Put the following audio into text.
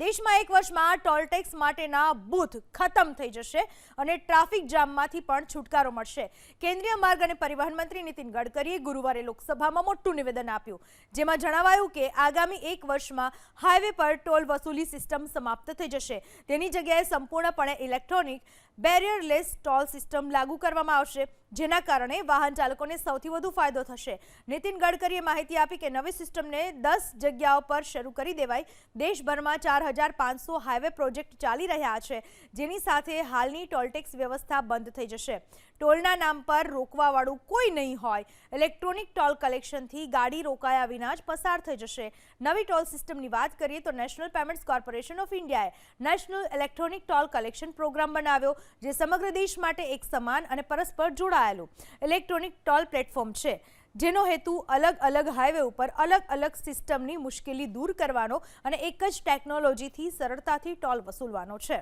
દેશમાં એક વર્ષમાં ટોલટેક્સ માટેના બૂથ ખતમ થઈ જશે અને ટ્રાફિક જામમાંથી પણ છુટકારો મળશે. કેન્દ્રીય માર્ગ અને પરિવહન મંત્રી નીતિન ગડકરીએ ગુરુવારે લોકસભામાં મોટું નિવેદન આપ્યું. જેમાં જણાવાયું કે આગામી એક વર્ષમાં હાઈવે પર ટોલ વસૂલી સિસ્ટમ સમાપ્ત થઈ જશે. તેની જગ્યાએ સંપૂર્ણપણે ઇલેક્ટ્રોનિક બેરિયરલેસ ટોલ સિસ્ટમ લાગુ કરવામાં આવશે, જેના કારણે વાહન ચાલકોને સૌથી વધુ ફાયદો થશે. નીતિન ગડકરીએ માહિતી આપી કે નવી સિસ્ટમને દસ જગ્યાઓ પર શરૂ કરી દેવાય દેશભરમાં ચાર હજાર પાંચસો હાઈવે પ્રોજેક્ટ ચાલી રહ્યા છે, જેની સાથે હાલની ટોલટેક્સ વ્યવસ્થા બંધ થઈ જશે. ટોલના નામ પર રોકવાવાળું કોઈ નહીં હોય. ઇલેક્ટ્રોનિક ટોલ કલેક્શનથી ગાડી રોકાયા વિના જ પસાર થઈ જશે. નવી ટોલ સિસ્ટમની વાત કરીએ તો નેશનલ પેમેન્ટ્સ કોર્પોરેશન ઓફ ઇન્ડિયાએ national electronic toll collection programme બનાવ્યો, જે સમગ્ર દેશ માટે એક સમાન અને પરસ્પર જોડાયેલું ઇલેક્ટ્રોનિક ટોલ પ્લેટફોર્મ છે. જેનો હેતુ અલગ અલગ હાઈવે ઉપર અલગ અલગ સિસ્ટમની મુશ્કેલી દૂર કરવાનો અને એક જ ટેકનોલોજીથી સરળતાથી ટોલ વસૂલવાનો છે.